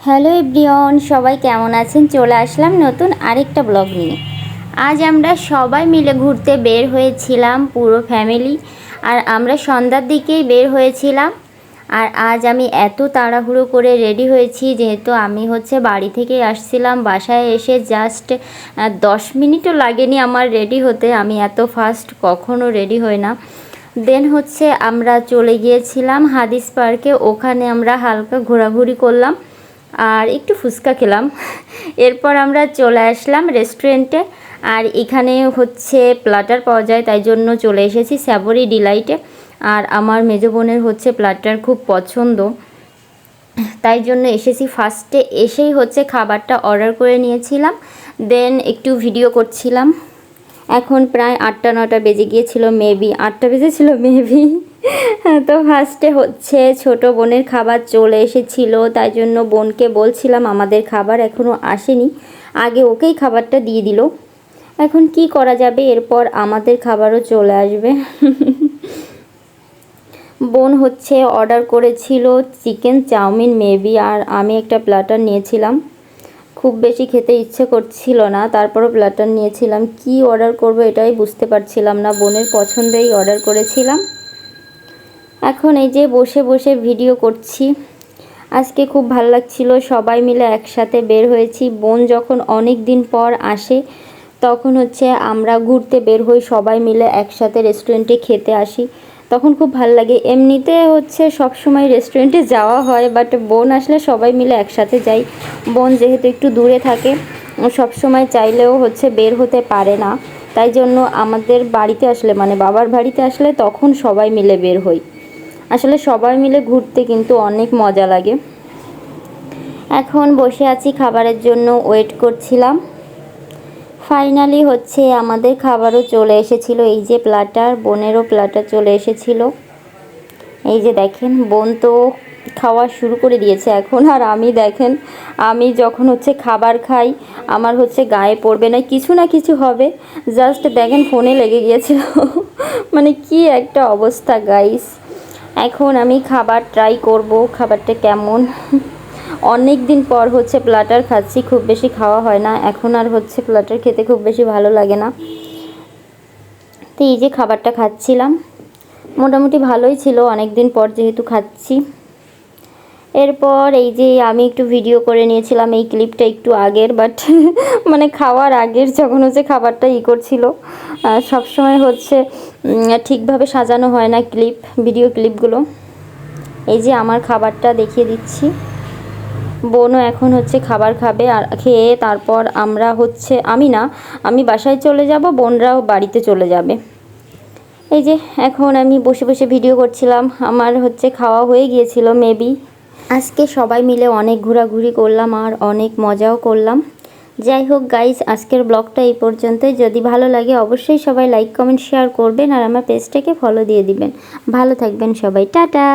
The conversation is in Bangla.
হ্যালো এভরিওন সবাই কেমন আছেন? চলে আসলাম নতুন আরেকটা ব্লগ নিয়ে। আজ আমরা সবাই মিলে ঘুরতে বের হয়েছিলাম পুরো ফ্যামিলি, আর আমরা সন্ধ্যার দিকেই বের হয়েছিলাম। আর আজ আমি এত তাড়াহুড়ো করে রেডি হয়েছি, যেহেতু আমি হচ্ছে বাড়ি থেকে আসছিলাম, বাসায় এসে জাস্ট দশ মিনিটও লাগেনি আমার রেডি হতে, আমি এত ফাস্ট কখনো রেডি হই না। দেন হচ্ছে আমরা চলে গিয়েছিলাম হাদিস পার্কে, ওখানে আমরা হালকা ঘোরাঘুরি করলাম। আর একটু ফুচকা খেলাম। এরপর আমরা চলে আসলাম রেস্টুরেন্টে আর এখানে হচ্ছে প্লাটার পাওয়া যায়, তাই জন্য চলে এসেছি স্যাবরি ডিলাইটে আর আমার মেজো বোনের হচ্ছে প্লাটার খুব পছন্দ। তাই জন্য এসেছি ফার্স্টে এসেই হচ্ছে খাবারটা অর্ডার করে নিয়েছিলাম। দেন একটু ভিডিও করছিলাম। এখন প্রায় আটটা, নটা বেজে গিয়েছিল মেবি আটটা বেজেছিল মেবি তো ফার্স্টে হচ্ছে ছোট বোনের খাবার চলে এসেছিল, তাই জন্য বোনকে বলছিলাম আমাদের খাবার এখনও আসেনি। আগে ওকেই খাবারটা দিয়ে দিল। এখন কি করা যাবে? এরপর আমাদের খাবারও চলে আসবে। বোন হচ্ছে অর্ডার করেছিল চিকেন চাউমিন মেবি আর আমি একটা প্ল্যাটার নিয়েছিলাম। খুব বেশি খেতে ইচ্ছে করছিল না, তারপরও প্ল্যাটার নিয়েছিলাম। কি অর্ডার করব এটাই বুঝতে পারছিলাম না। বোনের পছন্দেই অর্ডার করেছিলাম। এখন এই যে বসে বসে ভিডিও করছি, আজকে খুব ভালো লাগছিল। সবাই মিলে একসাথে বের হয়েছি। বোন যখন অনেক দিন পর আসে, তখন হচ্ছে আমরা ঘুরতে বের হই, সবাই মিলে একসাথে রেস্টুরেন্টে খেতে আসি। তখন খুব ভালো লাগে। এমনিতে হচ্ছে সব সময় রেস্টুরেন্টে যাওয়া হয় বাট বোন আসলে সবাই মিলে একসাথে যাই। বোন যেহেতু একটু দূরে থাকে সব সময় চাইলেও হচ্ছে বের হতে পারে না। তাই জন্য আমাদের বাড়িতে আসলে মানে বাবার বাড়িতে আসলে তখন সবাই মিলে বের হই। আসলে সবাই মিলে ঘুরতে কিন্তু অনেক মজা লাগে। এখন বসে আছি খাবারের জন্য ওয়েট করছিলাম। ফাইনালি হচ্ছে আমাদের খাবারও চলে এসেছিল, এই যে প্লাটার বোনেরও প্লাটার চলে এসেছিল। এই যে দেখেন, বোন তো খাওয়া শুরু করে দিয়েছে এখন, আর আমি দেখেন, আমি যখন হচ্ছে খাবার খাই, আমার হচ্ছে গায়ে পড়বে না, কিছু না কিছু হবে। জাস্ট দেখেন, ফোনে লেগে গিয়েছিল। মানে কি একটা অবস্থা গাইস এখন আমি খাবার ট্রাই করব, খাবারটা কেমন? অনেক দিন পর হচ্ছে প্লাটার খাচ্ছি, খুব বেশি খাওয়া হয় না। এখন আর হচ্ছে প্লাটার খেতে খুব বেশি ভালো লাগে না। তো এই যে খাবারটা খাচ্ছিলাম, মোটামুটি ভালোই ছিল, অনেক দিন পর যেহেতু খাচ্ছি। এরপর এই যে আমি একটু ভিডিও করে নিয়েছিলাম, এই ক্লিপটা একটু আগের বাট মানে খাওয়ার আগের যখন হচ্ছে খাবারটা ই করছিল সবসময় হচ্ছে ঠিকভাবে সাজানো হয় না ক্লিপ ভিডিও ক্লিপগুলো এই যে আমার খাবারটা দেখিয়ে দিচ্ছি। বোনও এখন হচ্ছে খাবার খাবে আর খেয়ে তারপর আমরা হচ্ছে, আমি না, আমি বাসায় চলে যাব, বোনরাও বাড়িতে চলে যাবে। এই যে এখন আমি বসে বসে ভিডিও করছিলাম, আমার হচ্ছে খাওয়া হয়ে গিয়েছিল মেবি আজকে সবাই মিলে অনেক ঘোরাঘুরি করলাম আর অনেক মজাও করলাম। যাই হোক গাইজ আজকের ব্লগটা এই পর্যন্তই। যদি ভালো লাগে, অবশ্যই সবাই লাইক কমেন্ট শেয়ার করবেন আর আমার পেজটাকে ফলো দিয়ে দিবেন। ভালো থাকবেন সবাই। টাটা!